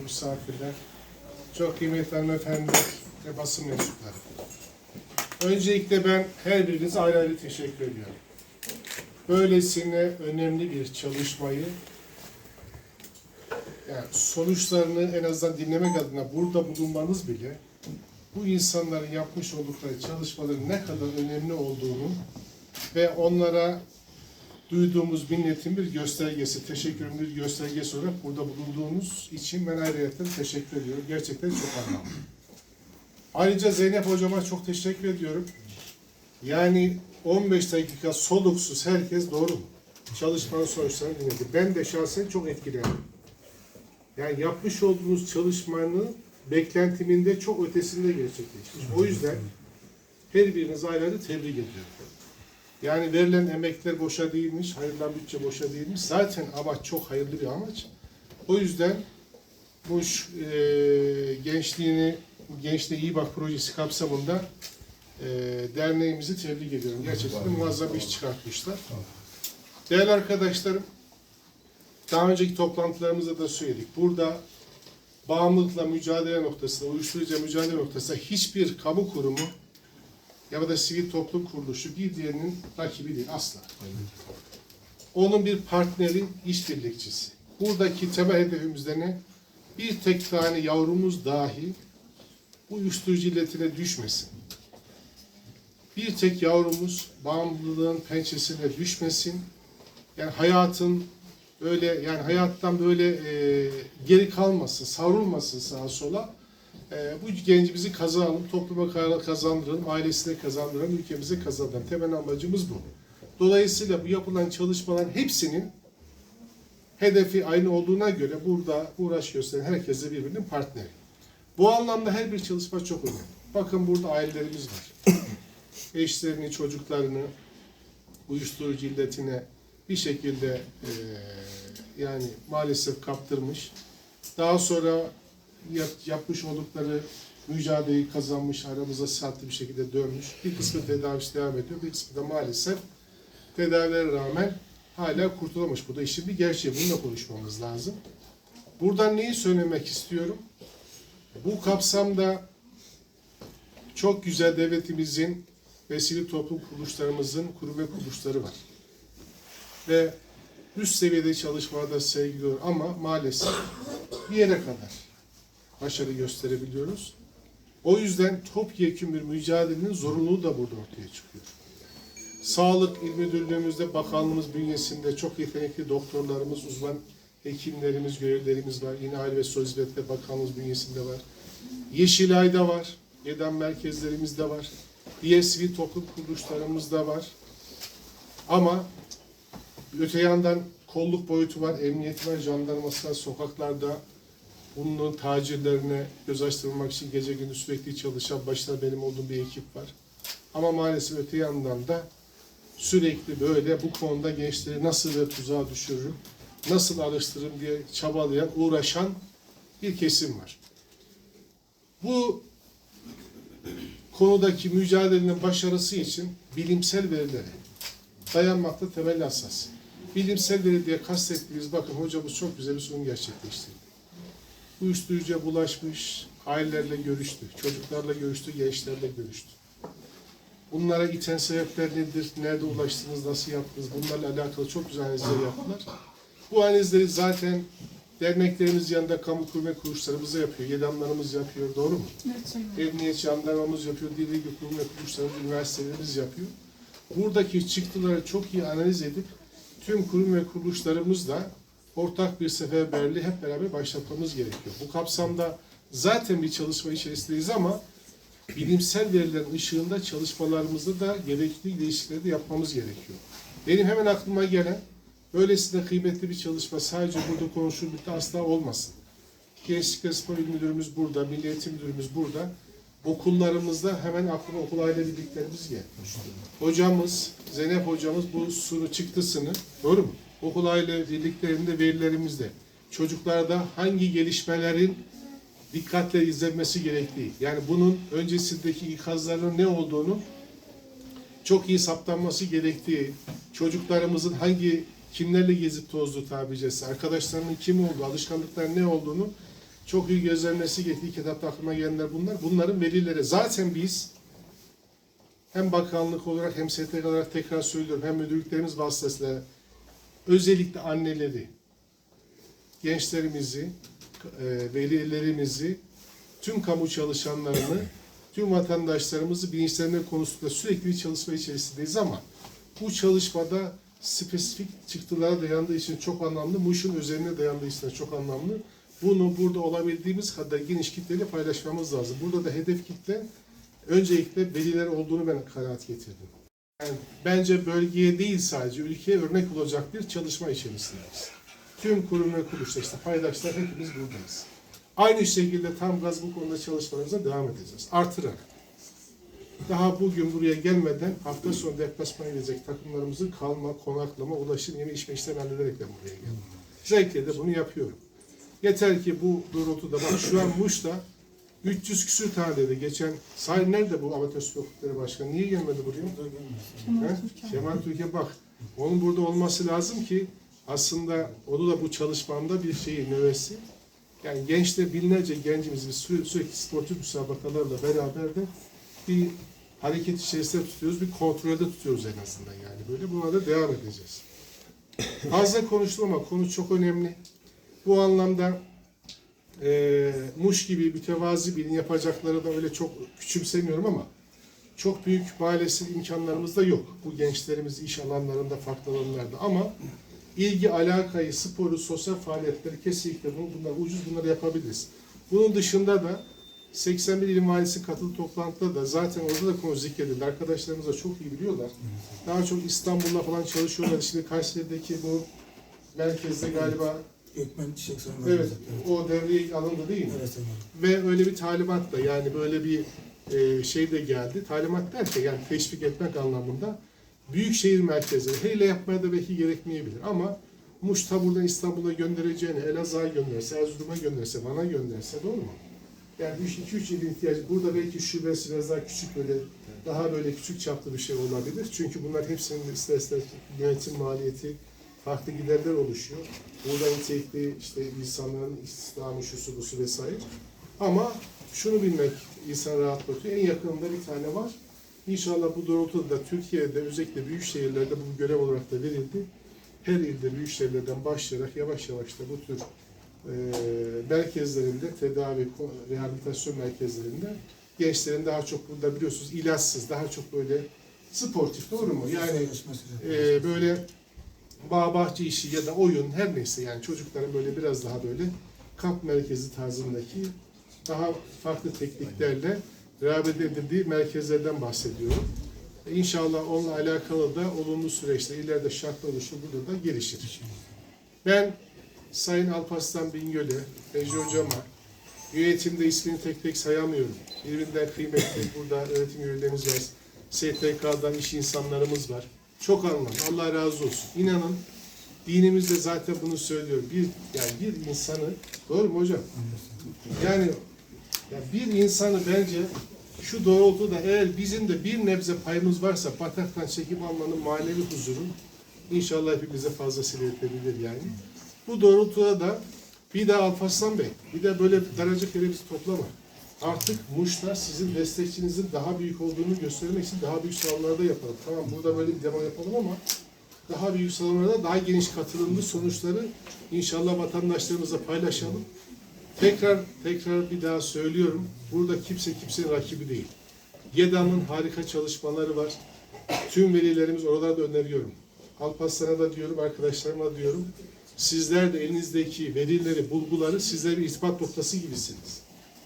misafirler, çok kıymetli hanımefendiler ve basın mensupları. Öncelikle ben her birinize ayrı ayrı teşekkür ediyorum. Böylesine önemli bir çalışmayı yani sonuçlarını en azından dinlemek adına burada bulunmanız bile bu insanların yapmış oldukları çalışmaların ne kadar önemli olduğunu ve onlara duyduğumuz minnetin bir göstergesi, teşekkürün bir göstergesi olarak burada bulunduğunuz için ben ayrıca teşekkür ediyorum. Gerçekten çok anlamlı. Ayrıca Zeynep hocama çok teşekkür ediyorum. Yani 15 dakika soluksuz herkes doğru mu? Çalışmanın sonuçlarını dinledi. Ben de şahsen çok etkilendim. Yani yapmış olduğunuz çalışmanın beklentimin de çok ötesinde gerçekleşmiş. O yüzden her birinizi ayrı ayrı tebrik ediyorum. Yani verilen emekler boşa değilmiş, ayrılan bütçe boşa değilmiş. Zaten amaç çok hayırlı bir amaç. O yüzden bu e, gençliğini, Gençliğe İyi Bak projesi kapsamında e, derneğimizi tebrik ediyorum. Gerçekten muazzam bir iş çıkartmışlar. Değerli arkadaşlarım, daha önceki toplantılarımızda da söyledik. Burada bağımlılıkla mücadele noktasında, uyuşturucuya mücadele noktasında hiçbir kamu kurumu ya da sivil toplum kuruluşu bir diğerinin rakibi değil asla. Onun bir partneri, işbirlikçisi. Buradaki temel hedefimiz de ne? Bir tek tane yavrumuz dahi bu uyuşturucu illetine düşmesin. Bir tek yavrumuz bağımlılığın pençesine düşmesin. Yani hayatın öyle yani hayattan böyle e, geri kalmasın, savrulmasın sağa sola. E, bu gencimizi kazanalım, topluma kazandıralım, ailesine kazandıralım, ülkemize kazandıralım. Temel amacımız bu. Dolayısıyla bu yapılan çalışmaların hepsinin hedefi aynı olduğuna göre burada uğraş gösteren herkese birbirinin partneri. Bu anlamda her bir çalışma çok önemli. Bakın burada ailelerimiz var. Eşlerini, çocuklarını uyuşturucu illetine bir şekilde e, yani maalesef kaptırmış. Daha sonra yap, yapmış oldukları mücadeleyi kazanmış, aramıza saatte bir şekilde dönmüş. Bir kısmı tedavisi devam ediyor, bir kısmı da maalesef tedavilere rağmen hala kurtulamamış. Bu da işin bir gerçeği. Bununla konuşmamız lazım. Buradan neyi söylemek istiyorum? Bu kapsamda çok güzel devletimizin ve sivil toplum kuruluşlarımızın kurum ve kuruluşları var. Ve üst seviyede çalışmalarda sergiliyor ama maalesef bir yere kadar başarı gösterebiliyoruz. O yüzden topyekun bir mücadelenin zorunluluğu da burada ortaya çıkıyor. Sağlık İl Müdürlüğümüzde, bakanlığımız bünyesinde çok yetenekli doktorlarımız, uzman hekimlerimiz, görevlilerimiz var. Yine Aile ve Sosyal Bakanlığımız bünyesinde var. Yeşilay'da var. Yedan merkezlerimizde var. Diğer sivil toplum kuruluşlarımız da var. Ama öte yandan kolluk boyutu var, emniyeti var, jandarması var, sokaklarda bunun tacirlerine göz açtırmak için gece gündüz sürekli çalışan, başta benim olduğum bir ekip var. Ama maalesef öte yandan da sürekli böyle bu konuda gençleri nasıl ve tuzağa düşürürüm, nasıl alıştırırım diye çabalayan, uğraşan bir kesim var. Bu konudaki mücadelenin başarısı için bilimsel verilere dayanmakta temel asas. Bilimsel veri diye kastettiğimiz bakın hocamız çok güzel bir sunum gerçekleştirdi. Uyuşturucuya bulaşmış, ailelerle görüştü, çocuklarla görüştü, gençlerle görüştü. Bunlara iten sebepler nedir, nerede ulaştınız, nasıl yaptınız, bunlarla alakalı çok güzel analizler yaptılar. Bu analizleri zaten derneklerimiz yanında kamu kurum ve kuruluşlarımız da yapıyor, yedamlarımız yapıyor, doğru mu? Evet Emniyet jandarmamız yapıyor, dil bilgi kurum ve kuruluşlarımız, üniversitelerimiz yapıyor. Buradaki çıktıları çok iyi analiz edip tüm kurum ve kuruluşlarımızla ortak bir seferberliği hep beraber başlatmamız gerekiyor. Bu kapsamda zaten bir çalışma içerisindeyiz ama bilimsel verilerin ışığında çalışmalarımızda da gerekli değişiklikleri de yapmamız gerekiyor. Benim hemen aklıma gelen böylesine kıymetli bir çalışma sadece burada konuşulmakta asla olmasın. Gençlik ve Spor İl Müdürümüz burada, Milli Eğitim Müdürümüz burada. Okullarımızda hemen aklıma okul aile birliklerimiz geldi. Hocamız, Zeynep hocamız bu sunu çıktısını, doğru mu? Okul aile birliklerinde verilerimizde çocuklarda hangi gelişmelerin dikkatle izlenmesi gerektiği, yani bunun öncesindeki ikazların ne olduğunu çok iyi saptanması gerektiği, çocuklarımızın hangi kimlerle gezip tozduğu tabi caizse, arkadaşlarının kim olduğu, alışkanlıkların ne olduğunu çok iyi gözlemlesi gerektiği ilk etapta aklıma gelenler bunlar. Bunların velileri. Zaten biz hem bakanlık olarak hem STK olarak tekrar söylüyorum hem müdürlüklerimiz vasıtasıyla özellikle anneleri, gençlerimizi, e, velilerimizi, tüm kamu çalışanlarını, tüm vatandaşlarımızı bilinçlenme konusunda sürekli bir çalışma içerisindeyiz ama bu çalışmada spesifik çıktılara dayandığı için çok anlamlı, Muş'un üzerine dayandığı için çok anlamlı. Bunu burada olabildiğimiz kadar geniş kitleyle paylaşmamız lazım. Burada da hedef kitle öncelikle veliler olduğunu ben kanaat getirdim. Yani bence bölgeye değil sadece ülkeye örnek olacak bir çalışma içerisindeyiz. Tüm kurum ve kuruluşlar işte paydaşlar hepimiz buradayız. Aynı şekilde tam gaz bu konuda çalışmalarımıza devam edeceğiz. Artırarak. Daha bugün buraya gelmeden hafta sonu deplasmana gidecek takımlarımızın kalma, konaklama, ulaşım, yeme içme işlerini hallederek de buraya geldim. Zevkle de bunu yapıyorum. Yeter ki bu doğrultuda bak şu an Muş'ta 300 küsür tane dedi. Geçen Sayın nerede bu amatör spor kulüpleri başkanı? Niye gelmedi buraya? He? Kemal Türkiye bak. Onun burada olması lazım ki aslında onu da bu çalışmamda bir şeyi növesi. Yani gençte binlerce gencimiz biz sürekli, sürekli sportif müsabakalarla beraber de bir hareket içerisinde tutuyoruz, bir kontrolde tutuyoruz en azından yani böyle. Buna da devam edeceğiz. Fazla konuştum ama konu çok önemli. Bu anlamda eee Muş gibi mütevazi birini yapacakları da öyle çok küçümsemiyorum ama çok büyük maalesef imkanlarımız da yok. Bu gençlerimiz iş alanlarında, farklı alanlarda ama ilgi, alakayı, sporu, sosyal faaliyetleri kesinlikle bunlar ucuz bunları yapabiliriz. Bunun dışında da 81 İlim Valisi katıldığı toplantıda da zaten orada da konu zikredildi. Arkadaşlarımız da çok iyi biliyorlar. Daha çok İstanbul'da falan çalışıyorlar. Şimdi Kayseri'deki bu merkezde galiba Gökmen Çiçek evet o devreye alındı değil mi? Evet efendim. Ve öyle bir talimat da yani böyle bir e, şey de geldi. Talimat derken yani teşvik etmek anlamında büyük şehir merkezleri hele yapmaya da belki gerekmeyebilir ama Muş ta buradan İstanbul'a göndereceğine Elazığ'a gönderse, Erzurum'a gönderse, Van'a gönderse doğru mu? Yani 2-3 ilin ihtiyacı. Burada belki şubesi biraz daha küçük böyle daha böyle küçük çaplı bir şey olabilir. Çünkü bunlar hepsinin ister ister yönetim maliyeti farklı giderler oluşuyor. Burada nitelikli işte insanların istihdamı, şusu, busu vesaire. Ama şunu bilmek insan rahatlatıyor. En yakınında bir tane var. İnşallah bu doğrultuda da Türkiye'de özellikle büyük şehirlerde bu görev olarak da verildi. Her ilde büyük şehirlerden başlayarak yavaş yavaş da bu tür e, merkezlerinde, tedavi, rehabilitasyon merkezlerinde gençlerin daha çok burada biliyorsunuz ilaçsız, daha çok böyle sportif doğru mu? Yani e, böyle bağ bahçe işi ya da oyun her neyse yani çocukların böyle biraz daha böyle kamp merkezi tarzındaki daha farklı tekniklerle rağbet edildiği merkezlerden bahsediyorum. E, İnşallah onunla alakalı da olumlu süreçte ileride şartlar oluşur burada da gelişir. Ben Sayın Alparslan Bingöl'e, Recep Hocam'a, yönetimde ismini tek tek sayamıyorum. Birbirinden kıymetli burada öğretim üyelerimiz var. STK'dan iş insanlarımız var. Çok anlam. Allah razı olsun. İnanın dinimizde zaten bunu söylüyor. Bir yani bir insanı doğru mu hocam? Yani ya bir insanı bence şu doğrultuda eğer bizim de bir nebze payımız varsa bataktan çekip almanın manevi huzurun inşallah hepimize fazlasıyla yetebilir yani. Bu doğrultuda da bir daha Alparslan Bey, bir de böyle daracık yere bizi toplama. Artık Muş'ta sizin destekçinizin daha büyük olduğunu göstermek için daha büyük salonlarda yapalım. Tamam burada böyle bir demo yapalım ama daha büyük salonlarda daha geniş katılımlı sonuçları inşallah vatandaşlarımızla paylaşalım. Tekrar tekrar bir daha söylüyorum. Burada kimse kimsenin rakibi değil. GEDAM'ın harika çalışmaları var. Tüm velilerimiz oralarda öneriyorum. Alparslan'a da diyorum, arkadaşlarıma da diyorum. Sizler de elinizdeki verileri, bulguları sizler bir irtibat noktası gibisiniz.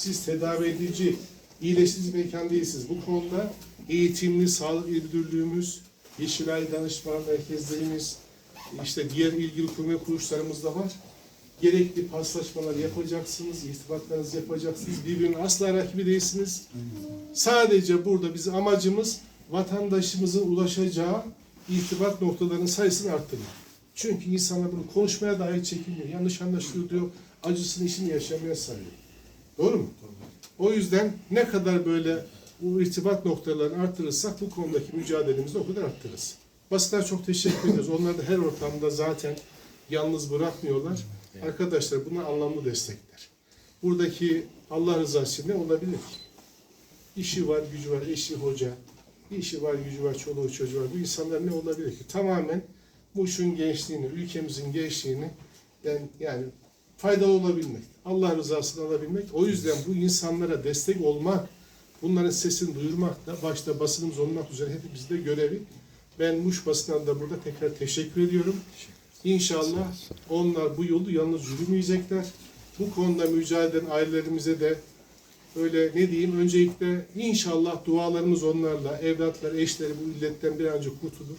Siz tedavi edici, iyileştirici mekan değilsiniz. Bu konuda eğitimli, sağlık il müdürlüğümüz, Yeşilay danışman merkezlerimiz, işte diğer ilgili kurum ve kuruluşlarımız da var. Gerekli paslaşmalar yapacaksınız, irtibatlarınızı yapacaksınız. Birbirinin asla rakibi değilsiniz. Sadece burada bizim amacımız vatandaşımızın ulaşacağı irtibat noktalarının sayısını arttırmak. Çünkü insanlar bunu konuşmaya dahi çekinmiyor. Yanlış anlaşılıyor diyor. Acısını işini yaşamaya sayıyor. Doğru mu? O yüzden ne kadar böyle bu irtibat noktalarını arttırırsak bu konudaki mücadelemizi o kadar arttırırız. Basitler çok teşekkür ediyoruz. Onlar da her ortamda zaten yalnız bırakmıyorlar. Arkadaşlar bunlar anlamlı destekler. buradaki Allah rızası için ne olabilir ki? İşi var, gücü var, eşi, hoca, işi var, gücü var, çoluğu, çocuğu var. Bu insanlar ne olabilir ki? Tamamen Muş'un gençliğini, ülkemizin gençliğini yani, yani faydalı olabilmek, Allah rızasını alabilmek. O yüzden bu insanlara destek olmak, bunların sesini duyurmak da başta basınımız olmak üzere hepimizde görevi. Ben Muş basından da burada tekrar teşekkür ediyorum. İnşallah onlar bu yolu yalnız yürümeyecekler. Bu konuda mücadele eden ailelerimize de öyle ne diyeyim öncelikle inşallah dualarımız onlarla, evlatlar, eşleri bu illetten bir an önce kurtulur.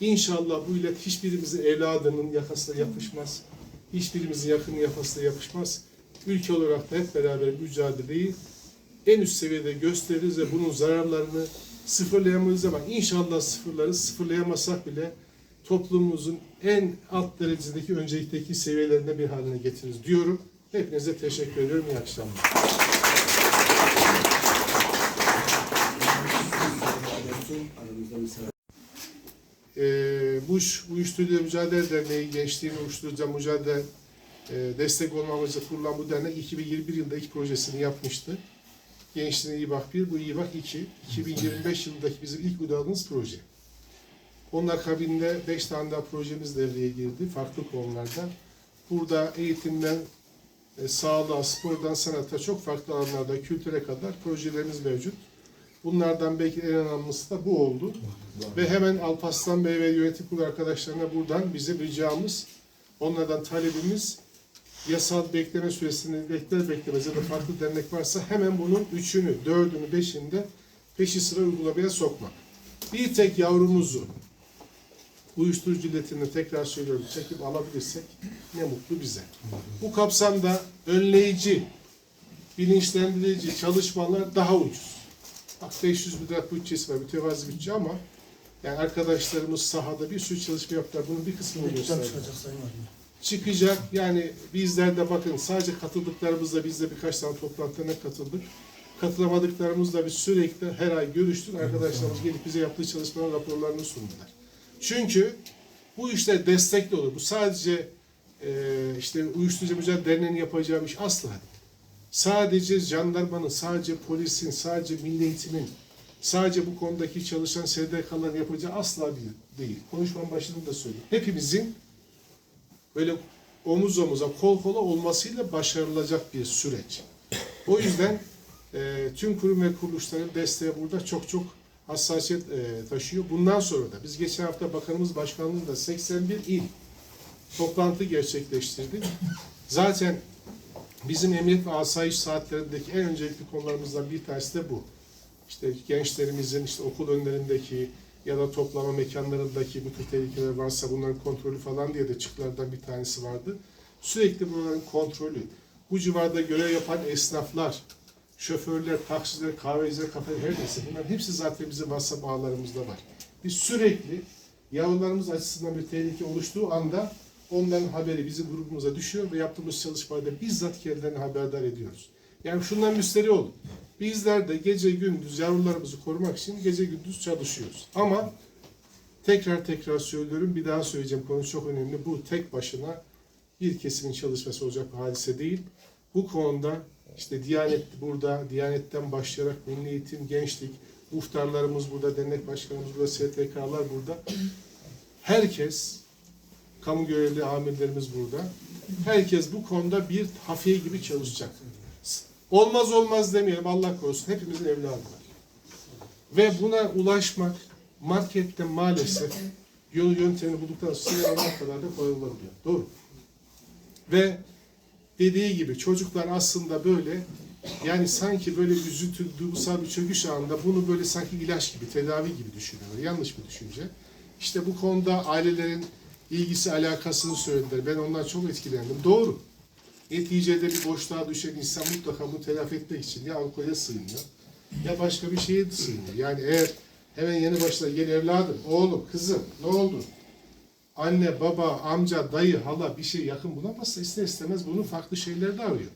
İnşallah bu illet hiçbirimizin evladının yakasına yapışmaz. Hiçbirimizin yakının yakasına yapışmaz. Ülke olarak da hep beraber mücadeleyi en üst seviyede gösteririz ve bunun zararlarını sıfırlayamayız ama inşallah sıfırlarız. Sıfırlayamasak bile toplumumuzun en alt derecedeki öncelikteki seviyelerinde bir haline getiririz diyorum. Hepinize teşekkür ediyorum. İyi akşamlar. Ee, Muş Uyuşturucu Mücadele Derneği Gençliğin Uyuşturucu Mücadele e, destek olma amacıyla kurulan bu dernek 2021 yılında ilk projesini yapmıştı. Gençliğine iyi bak bir, bu iyi bak iki. 2025 yılındaki bizim ilk uyguladığımız proje. Onun akabinde 5 tane daha projemiz devreye girdi farklı konularda. Burada eğitimden e, sağlığa, spordan sanata çok farklı alanlarda kültüre kadar projelerimiz mevcut. Bunlardan belki en önemlisi de bu oldu. Ve hemen Alparslan Bey ve yönetim kurulu arkadaşlarına buradan bizim ricamız, onlardan talebimiz yasal bekleme süresini bekler beklemez ya da farklı dernek varsa hemen bunun üçünü, dördünü, beşini de peşi sıra uygulamaya sokmak. Bir tek yavrumuzu uyuşturucu illetini tekrar söylüyorum çekip alabilirsek ne mutlu bize. Bu kapsamda önleyici, bilinçlendirici çalışmalar daha ucuz. Bak 500 bin lira bütçesi var, mütevazi bütçe ama yani arkadaşlarımız sahada bir sürü çalışma yaptılar. Bunun bir kısmını gösterdi. çıkacak yani bizler de bakın sadece katıldıklarımızla biz de birkaç tane toplantılarına katıldık. Katılamadıklarımızla biz sürekli her ay görüştük. Arkadaşlarımız gelip bize yaptığı çalışmaların raporlarını sundular. Çünkü bu işler destekli olur. Bu sadece e, işte uyuşturucu mücadele derneğinin yapacağı bir iş asla değil. Sadece jandarmanın, sadece polisin, sadece milli eğitimin, sadece bu konudaki çalışan SDK'ların yapacağı asla bir- değil. Konuşmanın başında da söyledim. Hepimizin böyle omuz omuza, kol kola olmasıyla başarılacak bir süreç. O yüzden e, tüm kurum ve kuruluşların desteği burada çok çok hassasiyet e, taşıyor. Bundan sonra da biz geçen hafta Bakanımız Başkanlığı'nda 81 il toplantı gerçekleştirdik. Zaten bizim emniyet ve asayiş saatlerindeki en öncelikli konularımızdan bir tanesi de bu. İşte gençlerimizin işte okul önlerindeki ya da toplama mekanlarındaki bu tür tehlikeler varsa bunların kontrolü falan diye de çıktılardan bir tanesi vardı. Sürekli bunların kontrolü. Bu civarda görev yapan esnaflar, şoförler, taksiciler, kahveciler, kafeler her neyse bunların hepsi zaten bizim WhatsApp ağlarımızda var. Biz sürekli yavrularımız açısından bir tehlike oluştuğu anda onların haberi bizim grubumuza düşüyor ve yaptığımız çalışmalarda bizzat kendilerini haberdar ediyoruz. Yani şundan müsteri olun. Bizler de gece gündüz yavrularımızı korumak için gece gündüz çalışıyoruz. Ama tekrar tekrar söylüyorum, bir daha söyleyeceğim konu çok önemli. Bu tek başına bir kesimin çalışması olacak bir hadise değil. Bu konuda işte Diyanet burada, Diyanet'ten başlayarak Milli Eğitim, Gençlik, muhtarlarımız burada, dernek başkanımız burada, STK'lar burada. Herkes, kamu görevli amirlerimiz burada. Herkes bu konuda bir hafiye gibi çalışacak. Olmaz olmaz demeyelim Allah korusun. Hepimizin evladı var. Ve buna ulaşmak markette maalesef yol yöntemini bulduktan sonra kadar da kolay olabiliyor. Doğru. Ve dediği gibi çocuklar aslında böyle yani sanki böyle üzüntü, duygusal bir çöküş anında bunu böyle sanki ilaç gibi, tedavi gibi düşünüyorlar. Yanlış bir düşünce. İşte bu konuda ailelerin ilgisi, alakasını söylediler. Ben ondan çok etkilendim. Doğru. Neticede bir boşluğa düşen insan mutlaka bunu telafi etmek için ya alkole sığınıyor ya başka bir şeye sığınıyor. Yani eğer hemen yeni başına gel evladım, oğlum, kızım ne oldu? Anne, baba, amca, dayı, hala bir şey yakın bulamazsa ister istemez bunun farklı şeyleri de arıyor.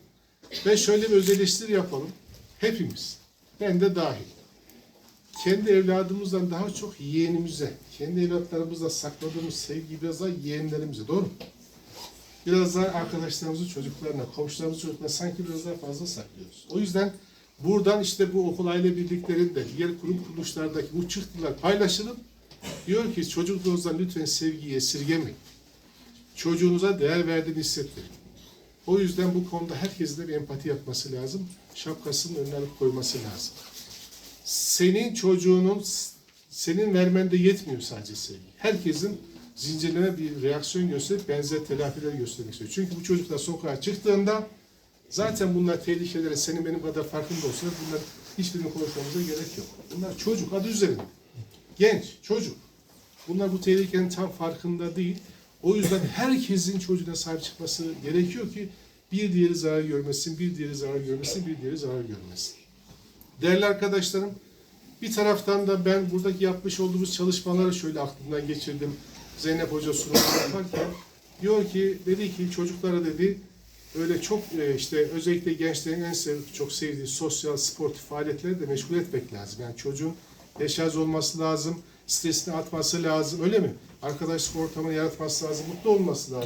Ve şöyle bir öz yapalım. Hepimiz, ben de dahil. Kendi evladımızdan daha çok yeğenimize, kendi evlatlarımızla sakladığımız sevgi biraz daha yeğenlerimize, doğru mu? biraz daha arkadaşlarımızın çocuklarına, komşularımızın çocuklarına sanki biraz daha fazla saklıyoruz. O yüzden buradan işte bu okul aile birliklerinde, diğer kurum kuruluşlardaki bu çıktılar paylaşılıp diyor ki çocukluğunuzdan lütfen sevgiyi esirgemeyin. Çocuğunuza değer verdiğini hissettirin. O yüzden bu konuda herkesin de bir empati yapması lazım. Şapkasının önüne koyması lazım. Senin çocuğunun senin vermende yetmiyor sadece sevgi. Herkesin zincirleme bir reaksiyon gösterip benzer telafiler göstermek istiyor. Çünkü bu çocuklar sokağa çıktığında zaten bunlar tehlikelere senin benim kadar farkında olsa bunlar hiçbirini konuşmamıza gerek yok. Bunlar çocuk adı üzerinde. Genç, çocuk. Bunlar bu tehlikenin tam farkında değil. O yüzden herkesin çocuğuna sahip çıkması gerekiyor ki bir diğeri zarar görmesin, bir diğeri zarar görmesin, bir diğeri zarar görmesin. Değerli arkadaşlarım, bir taraftan da ben buradaki yapmış olduğumuz çalışmaları şöyle aklımdan geçirdim. Zeynep Hoca sunumunu yaparken diyor ki, dedi ki çocuklara dedi öyle çok e, işte özellikle gençlerin en çok sevdiği sosyal, sportif faaliyetleri de meşgul etmek lazım. Yani çocuğun deşarj olması lazım, stresini atması lazım öyle mi? Arkadaşlık ortamını yaratması lazım, mutlu olması lazım.